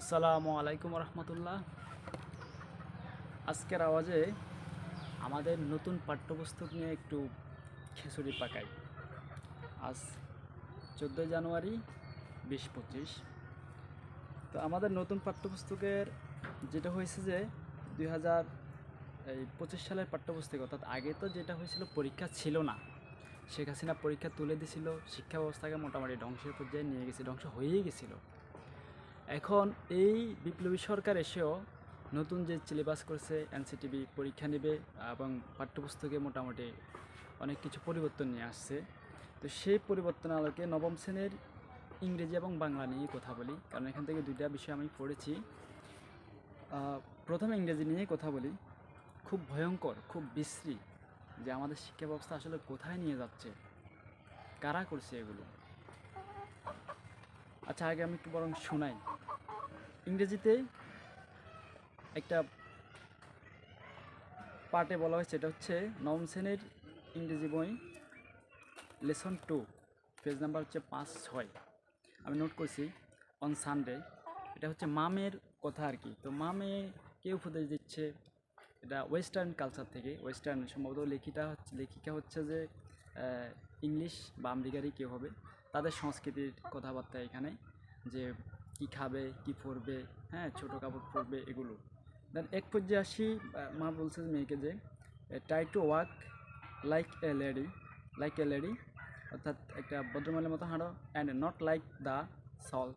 আসসালামু আলাইকুম রহমতুল্লাহ। আজকের আওয়াজে আমাদের নতুন পাঠ্যপুস্তক নিয়ে একটু খিচুড়ি পাকাই। আজ চোদ্দোই জানুয়ারি, বিশ পঁচিশ। তো আমাদের নতুন পাঠ্যপুস্তকের যেটা হয়েছে যে দুই হাজার এই পঁচিশ সালের পাঠ্যপুস্তক, অর্থাৎ আগে তো যেটা হয়েছিল পরীক্ষা ছিল না। শেখ হাসিনা পরীক্ষা তুলে দিছিল, শিক্ষা ব্যবস্থাকে মোটামুটি ধ্বংসের পর্যায়ে নিয়ে গেছে, ধ্বংস হয়েই গেছিল। এখন এই বিপ্লবী সরকার এসেও নতুন যে সিলেবাস করছে এনসিটিভি পরীক্ষা নেবে এবং পাঠ্যপুস্তকে মোটামুটি অনেক কিছু পরিবর্তন নিয়ে আসছে। তো সেই পরিবর্তন আলোকে নবম শ্রেণির ইংরেজি এবং বাংলা নিয়ে কথা বলি, কারণ এখান থেকে দুইটা বিষয় আমি পড়েছি। প্রথমে ইংরেজি নিয়ে কথা বলি। খুব ভয়ঙ্কর, খুব বিশ্রী যে আমাদের শিক্ষা ব্যবস্থা আসলে কোথায় নিয়ে যাচ্ছে, কারা করছে এগুলো? আচ্ছা আগে আমি একটু বরং শোনাই। ইংরেজিতে একটা পার্টে বলা হয়েছে, এটা হচ্ছে নবম শ্রেণির ইংরেজি বই, লেসন টু, পেজ নাম্বার হচ্ছে পাঁচ ছয়। আমি নোট করছি, অন সানডে। এটা হচ্ছে মামের কথা আর কি। তো মামে কে উপদেশ দিচ্ছে? এটা ওয়েস্টার্ন কালচার থেকে। ওয়েস্টার্ন সম্ভবত লেখিকা হচ্ছে লেখিকা হচ্ছে যে ইংলিশ বা আমেরিকারই কেউ হবে। তাদের সংস্কৃতির কথাবার্তা এখানে, যে কি খাবে, কি পরবে হ্যাঁ ছোটো কাপড় পরবে, এগুলো। দেন এক পর্যায়ে আসি মা বলছে মেয়েকে যে try to walk like a lady like a lady অর্থাৎ একটা ভদ্রমহিলার মতো হাঁটো and not like the soul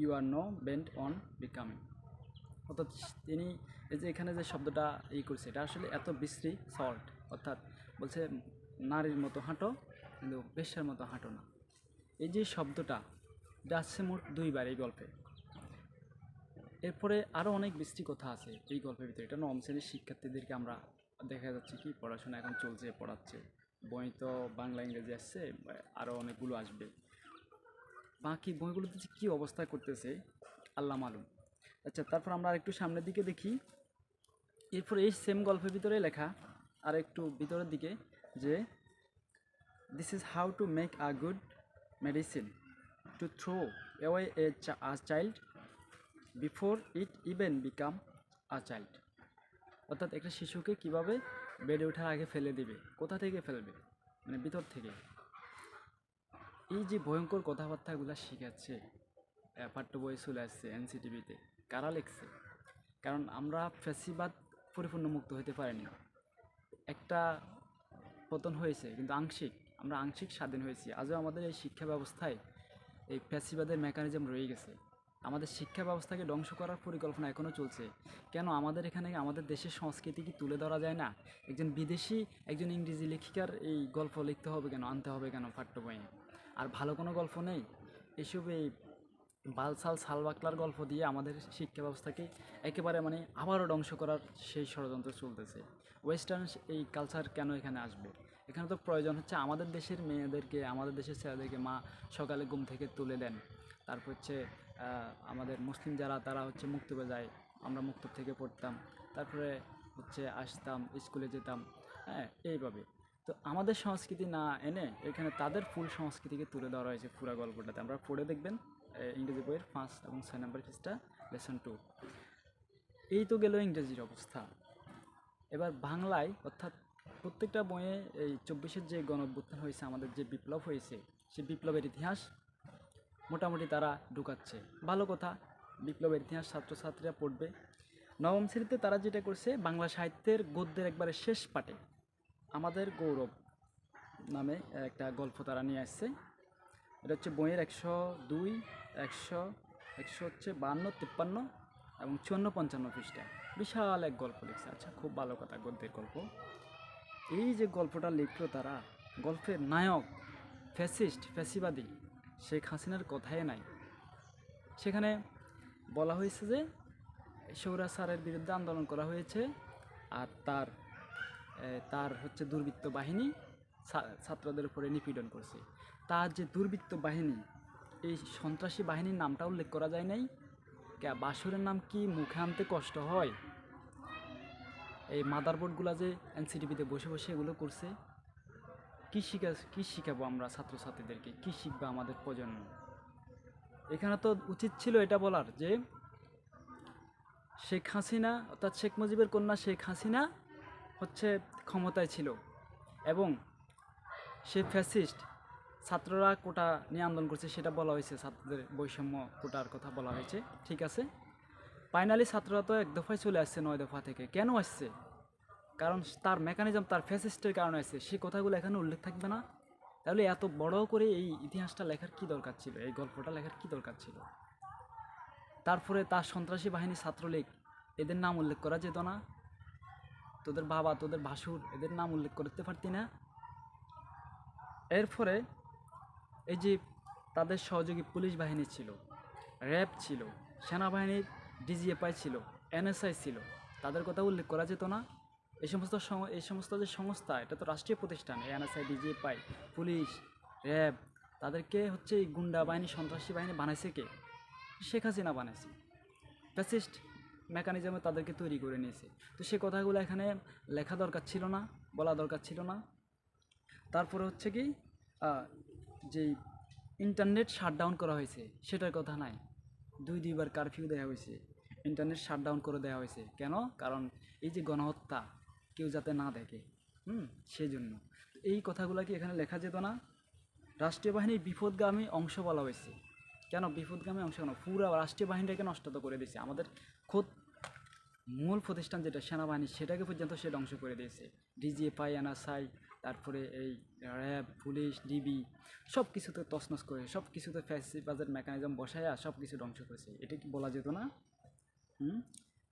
you are no bent on becoming অর্থাৎ তিনি এই যে এখানে যে শব্দটা ই করছে, এটা আসলে এত বিশ্রী সল্ট অর্থাৎ বলছে নারীর মতো হাঁটো কিন্তু বেশ্যার মতো হাঁটো না। এই যে শব্দটা, এটা আসছে মোট দুইবার এই গল্পে। এরপরে আরও অনেক বৃষ্টি কথা আছে এই গল্পের ভিতরে। এটা নবম শ্রেণির শিক্ষার্থীদেরকে আমরা দেখা যাচ্ছে কি পড়াশোনা এখন চলছে, পড়াচ্ছে। বই তো বাংলা, ইংরেজি আসছে আরও অনেকগুলো আসবে। বাকি বইগুলোতে যে কী অবস্থা করতেছে, আল্লাহ মালুম। আচ্ছা তারপর আমরা আরেকটু সামনের দিকে দেখি। এরপর এই সেম গল্পের ভিতরে লেখা আর একটু ভিতরের দিকে, যে this is how to make a good medicine to throw away a child before it even become a child অর্থাৎ একটা শিশুকে কীভাবে বেড়ে ওঠার আগে ফেলে দিবে? কোথা থেকে ফেলবে? মানে ভিতর থেকে। এই যে ভয়ঙ্কর কথাবার্তাগুলো শিখাচ্ছে পাঠ্য বই চলে আসছে এনসিটিভিতে কারা লিখছে? কারণ আমরা ফ্যাসিবাদ পরিপূর্ণ মুক্ত হতে পারিনি। একটা পতন হয়েছে, কিন্তু আংশিক। আমরা আংশিক স্বাধীন হয়েছি। আজও আমাদের এই শিক্ষা ব্যবস্থায় এই ফ্যাসিবাদের মেকানিজম রয়ে গেছে। আমাদের শিক্ষা ব্যবস্থাকে ধ্বংস করার পরিকল্পনা এখনও চলছে। কেন আমাদের এখানে আমাদের দেশের সংস্কৃতি কি তুলে ধরা যায় না? একজন বিদেশি, একজন ইংরেজি লেখিকার এই গল্প লিখতে হবে কেন, আনতে হবে কেন পাঠ্য বইয়ে? আর ভালো কোনো গল্প নেই? এসব এই বালসাল সালবাকলার গল্প দিয়ে আমাদের শিক্ষা ব্যবস্থাকে একেবারে মানে আবারও ধ্বংস করার সেই ষড়যন্ত্র চলতেছে। ওয়েস্টার্ন এই কালচার কেন এখানে আসবে? এখানে তো প্রয়োজন হচ্ছে আমাদের দেশের মেয়েদেরকে, আমাদের দেশের ছেলেদেরকে মা সকালে ঘুম থেকে তুলে দেন। তারপর হচ্ছে আমাদের মুসলিম যারা, তারা হচ্ছে মুক্তবে যায়। আমরা মুক্ত থেকে পড়তাম। তারপরে হচ্ছে আসতাম, স্কুলে যেতাম। হ্যাঁ এইভাবে। তো আমাদের সংস্কৃতি না এনে এখানে তাদের ফুল সংস্কৃতিকে তুলে ধরা হয়েছে পুরো গল্পটাতে। আমরা পড়ে দেখবেন ইংরেজি বইয়ের পাঁচ এবং ছয় নম্বর পৃষ্ঠা লেসন টু এই তো গেল ইংরেজির অবস্থা। এবার বাংলায় অর্থাৎ প্রত্যেকটা বইয়ে এই চব্বিশের যে গণ হয়েছে, আমাদের যে বিপ্লব হয়েছে, সেই বিপ্লবের ইতিহাস মোটামুটি তারা ঢুকাচ্ছে। ভালো কথা, বিপ্লবের ইতিহাস ছাত্রছাত্রীরা পড়বে। নবম শ্রেণীতে তারা যেটা করছে, বাংলা সাহিত্যের গদ্যের একবারে শেষ পাটে, আমাদের গৌরব নামে একটা গল্প তারা নিয়ে আসছে। এটা হচ্ছে বইয়ের একশো দুই, একশো একশো হচ্ছে বান্ন, তিপ্পান্ন এবং চুয়ান্ন, পঞ্চান্ন পৃষ্ঠা। বিশাল এক গল্প লিখছে। আচ্ছা খুব ভালো কথা, গদ্যের গল্প। এই যে গল্পটা লিখলো তারা, গল্পের নায়ক, ফ্যাসিস্ট, ফ্যাসিবাদী, শেখ হাসিনার কথাই নাই। সেখানে বলা হয়েছে যে, সৌরা স্যারের বিরুদ্ধে আন্দোলন করা হয়েছে আর তার তার হচ্ছে দুর্বৃত্ত বাহিনী ছাত্রদের উপরে নিপীড়ন করছে। তার যে দুর্বৃত্ত বাহিনী, এই সন্ত্রাসী বাহিনীর নামটা উল্লেখ করা যায় নাই। বাসরের নাম কি মুখে আনতে কষ্ট হয়? এই মাদারবোর্ডগুলো যে এনসিটিভিতে বসে বসে এগুলো করছে, কী শিখা, কী শিখাবো আমরা ছাত্রছাত্রীদেরকে? কী শিখবে আমাদের প্রজন্ম? এখানে তো উচিত ছিল এটা বলার যে, শেখ হাসিনা, অর্থাৎ শেখ মুজিবের কন্যা শেখ হাসিনা হচ্ছে ক্ষমতায় ছিল এবং সে ফ্যাসিস্ট ছাত্ররা কোটা নিয়ে আন্দোলন করছে, সেটা বলা হয়েছে, ছাত্রদের বৈষম্য কোটার কথা বলা হয়েছে, ঠিক আছে? ফাইনালি ছাত্ররা তো এক দফায় চলে আসছে নয় দফা থেকে। কেন আসছে? কারণ তার মেকানিজম তার ফ্যাসিস্টের কারণে আসছে। সেই কথাগুলো এখানে উল্লেখ থাকবে না। তাহলে এত বড় করে এই ইতিহাসটা লেখার কি দরকার ছিল? এই গল্পটা লেখার কি দরকার ছিল? তারপরে তার সন্ত্রাসী বাহিনী ছাত্রলীগ, এদের নাম উল্লেখ করা যেত না। তোদের বাবা, তোদের ভাসুর, এদের নাম উল্লেখ করতে পারতি না। এরপরে এই যে তাদের সহযোগী পুলিশ বাহিনী ছিল, র্যাব ছিল, সেনাবাহিনীর ডিজিএফআই ছিল, এনএসআই ছিল। তাদের কথা উল্লেখ করা যেত না। এই সমস্ত এই সমস্ত যে সংস্থা, এটা তো রাষ্ট্রীয় প্রতিষ্ঠান, এনএসআই, ডিজিএফআই, পুলিশ, র্যাব। তাদেরকে হচ্ছে এই গুন্ডা বাহিনী, সন্ত্রাসী বাহিনী বানাইছে কে? শেখ হাসিনা বানাইছে। ফ্যাসিস্ট মেকানিজমে তাদেরকে তৈরি করে নিয়েছে। তো সে কথাগুলো এখানে লেখা দরকার ছিল না, বলা দরকার ছিল না। তারপরে হচ্ছে কি যেই ইন্টারনেট শাটডাউন করা হয়েছে, সেটার কথা নাই। দুই দুইবার কারফিউ দেওয়া হয়েছে। ইন্টারনেট শাটডাউন করে দেওয়া হয়েছে। কেন? কারণ এই যে গণহত্যা, কেউ যাতে না দেখে, হুম? সেই জন্য এই কথাগুলো কি এখানে লেখা যেত না? রাষ্ট্রীয় বাহিনীর বিপদগামী অংশ বলা হয়েছে। কেন বিপদগামী অংশ কেন? পুরো রাষ্ট্রীয় বাহিনীটাকে নষ্ট তো করে দিয়েছে। আমাদের খোদ মূল প্রতিষ্ঠান যেটা, সেনাবাহিনী, সেটাকে পর্যন্ত সে ধ্বংস করে দিয়েছে। ডিজিএফআই এনএসআই তারপরে এই র্যাব, পুলিশ, ডিবি সব কিছুতে তছনছ করে সব কিছুতে ফ্যাসিবাজের মেকানিজম বসায়া সব কিছু ধ্বংস করেছে। এটা কি বলা যেত না?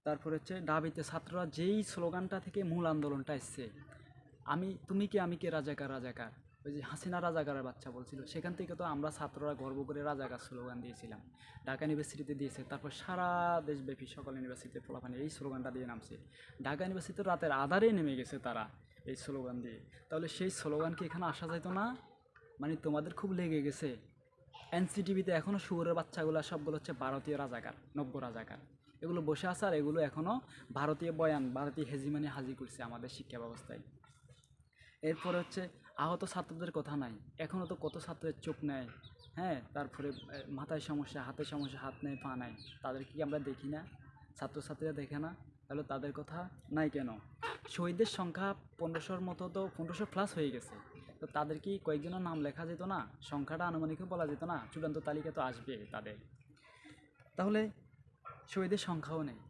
তারপরে হচ্ছে ডাবিতে ছাত্ররা যেই স্লোগানটা থেকে মূল আন্দোলনটা এসছে, আমি, তুমি কি, আমি কে, রাজাকার রাজাকার, ওই যে হাসিনা রাজাকারের বাচ্চা বলছিল, সেখান থেকে তো আমরা ছাত্ররা গর্ব করে রাজাকার স্লোগান দিয়েছিলাম। ঢাকা ইউনিভার্সিটিতে দিয়েছে, তারপর সারা দেশব্যাপী সকল ইউনিভার্সিটিতে ফলাফানি এই স্লোগানটা দিয়ে নামছে। ঢাকা ইউনিভার্সিটিতে রাতের আধারে নেমে গেছে তারা এই স্লোগান দিয়ে। তাহলে সেই স্লোগান কি এখানে আসা যাইতো না? মানে তোমাদের খুব লেগে গেছে? এনসিটিভিতে এখনও শুয়োরের বাচ্চাগুলো সবগুলো হচ্ছে ভারতীয় রাজাকার, নব্য রাজাকার। এগুলো বসে আছে আর এগুলো এখনও ভারতীয় বয়ান, ভারতীয় হেজিমানি হাজি করছে আমাদের শিক্ষা ব্যবস্থায়। এরপরে হচ্ছে, আহত ছাত্রদের কথা নাই। এখনও তো কত ছাত্রের চোখ নেয় হ্যাঁ? তারপরে মাথায় সমস্যা হাতের সমস্যা, হাত নেই, পা নাই। তাদের কি আমরা দেখি না? ছাত্রছাত্রীরা দেখে না? তাহলে তাদের কথা নাই কেন? শহীদদের সংখ্যা পনেরোশোর মতো তো পনেরোশো প্লাস হয়ে গেছে। তো তাদের কি কয়েকজনের নাম লেখা যেত না? সংখ্যাটা আনুমানিকও বলা যেত না? চূড়ান্ত তালিকা তো আসবে তাদের। তাহলে শহীদের সংখ্যাও নেই।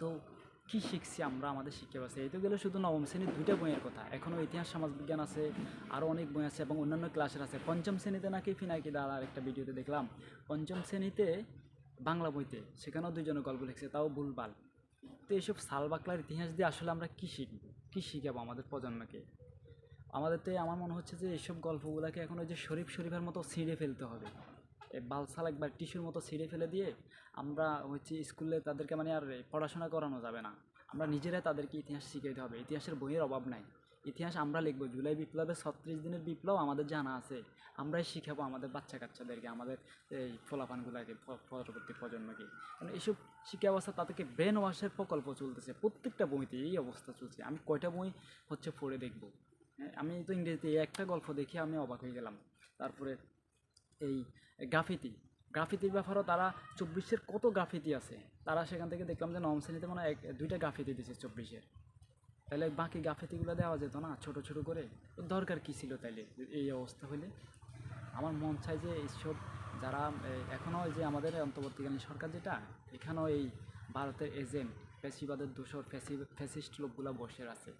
তো কি শিখছি আমরা আমাদের শিক্ষা ব্যবস্থা? এই তো গেলে শুধু নবম শ্রেণির দুইটা বইয়ের কথা। এখনও ইতিহাস, সমাজবিজ্ঞান আছে, আরও অনেক বই আছে এবং অন্যান্য ক্লাসের আছে। পঞ্চম শ্রেণীতে নাকি ফিনাকি দাঁড়া একটা ভিডিওতে দেখলাম। পঞ্চম শ্রেণীতে বাংলা বইতে, সেখানেও দুইজনের গল্প লিখছে, তাও ভুলবাল তো এইসব সাল বাকলার ইতিহাস দিয়ে আসলে আমরা কী শিখব কী শিখাবো আমাদের প্রজন্মকে? আমাদের তো আমার মনে হচ্ছে যে এইসব গল্পগুলোকে এখন ওই যে শরীফ শরীফের মতো ছিঁড়ে ফেলতে হবে। বালসাল একবার টিস্যুর মতো ছিঁড়ে ফেলে দিয়ে আমরা হচ্ছে স্কুলে তাদেরকে মানে আর পড়াশোনা করানো যাবে না। আমরা নিজেরাই তাদেরকে ইতিহাস শিখাইতে হবে। ইতিহাসের বইয়ের অভাব নাই। ইতিহাস আমরা লিখব। জুলাই বিপ্লবের ছত্রিশ দিনের বিপ্লব আমাদের জানা আছে। আমরাই শিখাবো আমাদের বাচ্চা কাচ্চাদেরকে আমাদের এই ফলাফানগুলোকে পরবর্তী প্রজন্মকে। কারণ এইসব শিক্ষা ব্যবস্থা তাদেরকে ব্রেন ওয়াশের প্রকল্প চলতেছে। প্রত্যেকটা বইতে এই অবস্থা চলছে। আমি কয়টা বই হচ্ছে পড়ে দেখব? হ্যাঁ, আমি তো ইংরেজিতে একটা গল্প দেখে আমি অবাক হয়ে গেলাম। তারপরে এই গ্রাফিতি। গ্রাফিতির ব্যাপারেও তারা চব্বিশের কত গ্রাফিতি আছে? তারা সেখান থেকে দেখলাম যে নবম শ্রেণীতে মানে এক, দুইটা গ্রাফিতি দিছে চব্বিশের। তাহলে বাকি গ্রাফিতিগুলো দেওয়া যেত না, ছোট ছোট করে? দরকার কী ছিল তাইলে এই অবস্থা হলে আমার মন চাই যে এইসব যারা এখনও যে আমাদের অন্তর্বর্তীকালীন সরকার যেটা, এখানেও এই ভারতের এজেন্ট, ফ্যাসিবাদের দোষর, ফ্যাসি, ফ্যাসিস্ট লোকগুলো বসে আছে।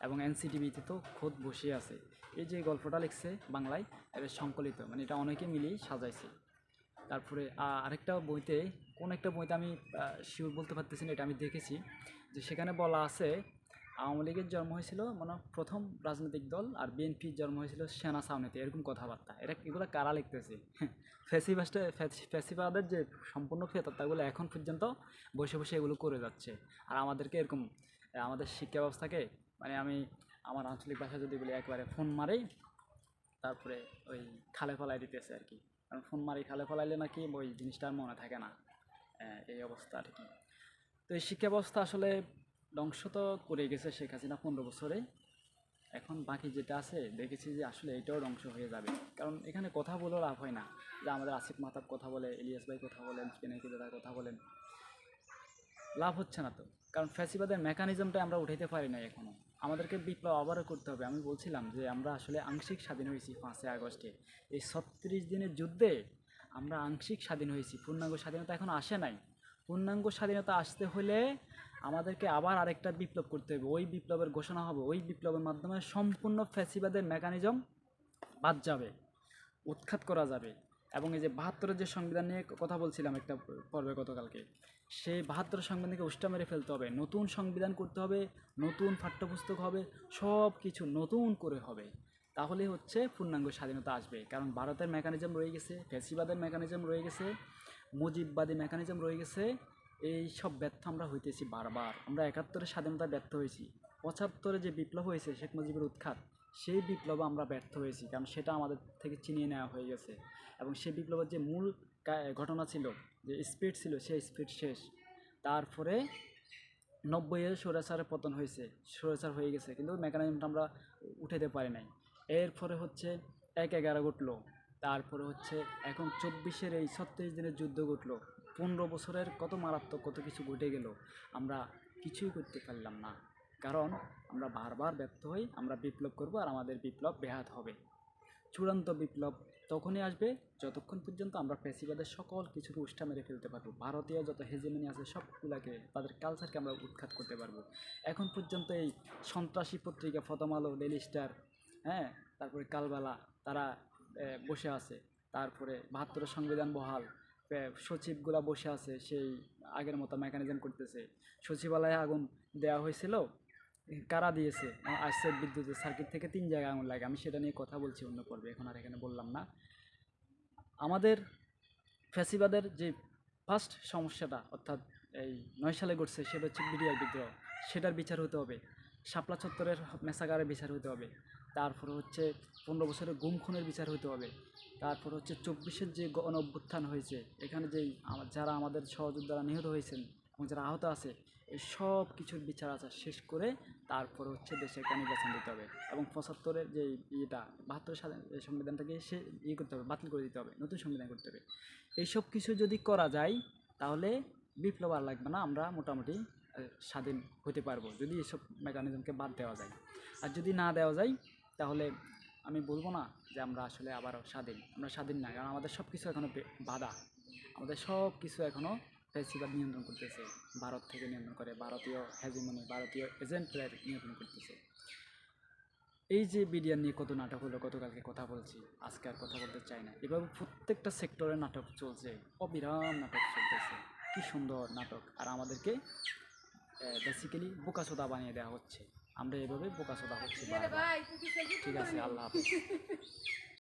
এবং এনসিটিভিতে তো খোদ বসে আছে। এই যে গল্পটা লিখছে বাংলায়, এটা সংকলিত মানে এটা অনেকে মিলেই সাজাইছে। তারপরে আরেকটা বইতে, কোন একটা বইতে আমি শিওর বলতে পারতেছি না, এটা আমি দেখেছি। যে সেখানে বলা আছে, আওয়ামী লীগের জন্ম হয়েছিল মানে প্রথম রাজনৈতিক দল আর বিএনপির জন্ম হয়েছিল সেনা ছাউনিতে, এরকম কথাবার্তা। এরা এগুলো কারা লিখতেছে? ফ্যাসিবাস্টে ফ্যাসিবাদের যে সম্পূর্ণ ফেতত্তাগুলো এখন পর্যন্ত বসে বসে এগুলো করে যাচ্ছে। আর আমাদেরকে এরকম, আমাদের শিক্ষা ব্যবস্থাকে মানে আমি আমার আঞ্চলিক ভাষা যদি বলি, একবারে ফোন মারেই তারপরে ওই খালে ফলাই দিতেছে আর কি। কারণ ফোন মারি, খালে ফলাইলে নাকি ওই জিনিসটা আর মনে থাকে না এই অবস্থা আর কি। তো এই শিক্ষা ব্যবস্থা আসলে ধ্বংস তো করে গেছে শেখ হাসিনা পনেরো বছরে এখন বাকি যেটা আছে, দেখেছি যে আসলে এটাও ধ্বংস হয়ে যাবে। কারণ এখানে কথা বলেও লাভ হয় না, যে আমাদের আসিফ মাতাব কথা বলে ইলিয়াস ভাই কথা বলেন স্পেনাকি দাদা কথা বলেন। লাভ হচ্ছে না তো। কারণ ফ্যাসিবাদের মেকানিজমটা আমরা উঠাইতে পারি না এখনও আমাদেরকে বিপ্লব আবারও করতে হবে। আমি বলছিলাম যে, আমরা আসলে আংশিক স্বাধীন হয়েছি পাঁচই আগস্টে। এই ছত্রিশ দিনের যুদ্ধে আমরা আংশিক স্বাধীন হয়েছি। পূর্ণাঙ্গ স্বাধীনতা এখন আসে নাই। পূর্ণাঙ্গ স্বাধীনতা আসতে হলে আমাদেরকে আবার আরেকটা বিপ্লব করতে হবে। ওই বিপ্লবের ঘোষণা হবে। ওই বিপ্লবের মাধ্যমে সম্পূর্ণ ফ্যাসিবাদের মেকানিজম বাদ যাবে, উৎখাত করা যাবে। এবং এই যে বাহাত্তরের যে সংবিধান নিয়ে কথা বলছিলাম একটা পর্বে গতকালকে সেই বাহাত্তর সংবিধানকে উষ্টা মেরে ফেলতে হবে। নতুন সংবিধান করতে হবে, নতুন পাঠ্যপুস্তক হবে, সব কিছু নতুন করে হবে। তাহলে হচ্ছে পূর্ণাঙ্গ স্বাধীনতা আসবে। কারণ ভারতের মেকানিজম রয়ে গেছে, ফ্যাসিবাদের মেকানিজম রয়ে গেছে, মুজিববাদী মেকানিজম রয়ে গেছে। এই সব ব্যর্থ আমরা হইতেছি বারবার। আমরা একাত্তরে স্বাধীনতা ব্যর্থ হয়েছি। পঁচাত্তরে যে বিপ্লব হয়েছে শেখ মুজিবের উৎখাত, সেই বিপ্লবে আমরা ব্যর্থ হয়েছি। কারণ সেটা আমাদের থেকে চিনিয়ে নেওয়া হয়ে গেছে। এবং সেই বিপ্লবের যে মূল ঘটনা ছিল যে স্পিড ছিল সেই স্পিড শেষ। তারপরে নব্বইয়ে সৌরাচারের পতন হয়েছে। সৌরাচার হয়ে গেছে, কিন্তু মেকানিজমটা আমরা উঠাতে পারি নাই। এরপরে হচ্ছে এক এগারো ঘটলো। তারপরে হচ্ছে এখন চব্বিশের এই ছত্রিশ দিনের যুদ্ধ ঘটলো। পনেরো বছরের কত মারাত্মক কত কিছু ঘটে গেল, আমরা কিছুই করতে পারলাম না। কারণ আমরা বারবার ব্যর্থ হই, আমরা বিপ্লব করব আর আমাদের বিপ্লব ব্যাহাত হবে। চূড়ান্ত বিপ্লব তখনই আসবে যতক্ষণ পর্যন্ত আমরা পেশিবাদের সকল কিছুকে উষ্টা মেরে ফেলতে পারব। ভারতীয় যত হেজেমনি আছে সবগুলাকে, তাদের কালচারকে আমরা উৎখাত করতে পারব। এখন পর্যন্ত এই সন্ত্রাসী পত্রিকা ফতম আলো ডেলি স্টার হ্যাঁ তারপরে কালবেলা, তারা বসে আছে। তারপরে বাহাত্তরের সংবিধান বহাল সচিবগুলা বসে আছে, সেই আগের মতো মেকানিজম করতেছে। সচিবালয়ে আগুন দেওয়া হয়েছিল কারা দিয়েছে? আসছে বিদ্যুতের সার্কিট থেকে তিন জায়গায় আঙুল লাগে, আমি সেটা নিয়ে কথা বলছি অন্য পর্বে, এখন আর এখানে বললাম না। আমাদের ফ্যাসিবাদের যে ফার্স্ট সমস্যাটা, অর্থাৎ এই নয় সালে ঘটছে, সেটা হচ্ছে বিডিআর বিদ্রোহ। সেটার বিচার হতে হবে, শাপলা চত্বরের মেসাগারের বিচার হতে হবে। তারপর হচ্ছে পনেরো বছরের গুম খুনের বিচার হতে হবে। তারপর হচ্ছে চব্বিশের যে গণ অভ্যুত্থান হয়েছে, এখানে যেই যারা আমাদের সহযোদ্ধারা নিহত হয়েছেন এবং যারা আহত আছে এই সব কিছুর বিচার আচার শেষ করে তারপর হচ্ছে দেশে একটা নির্বাচন দিতে হবে এবং পঁচাত্তরের যে ইয়েটা বাহাত্তর সংবিধানটাকে সে ইয়ে করতে হবে, বাতিল করে দিতে হবে, নতুন সংবিধান করতে হবে। এইসব কিছু যদি করা যায়, তাহলে বিপ্লব আর লাগবে না, আমরা মোটামুটি স্বাধীন হতে পারব, যদি এসব মেকানিজমকে বাদ দেওয়া যায়। আর যদি না দেওয়া যায়, তাহলে আমি বলব না যে আমরা আসলে আবারও স্বাধীন, আমরা স্বাধীন না, কারণ আমাদের সব কিছু এখনও বাধা। আমাদের সব কিছু এখনও ফেসিবাদ নিয়ন্ত্রণ করতেছে ভারত থেকে নিয়ন্ত্রণ করে ভারতীয় হ্যাজিমনি ভারতীয় এজেন্টরা নিয়ন্ত্রণ করতেছে। এই যে বিডিআর নিয়ে কত নাটক হলো গতকালকে কথা বলছি আজকে আর কথা বলতে চাই না। এভাবে প্রত্যেকটা সেক্টরে নাটক চলছে অবিরাম নাটক চলতেছে। কি সুন্দর নাটক। আর আমাদেরকে বেসিক্যালি বোকাচোদা বানিয়ে দেওয়া হচ্ছে। আমরা এভাবে বোকাচোদা হচ্ছি ঠিক আছে আল্লাহ হাফিজ।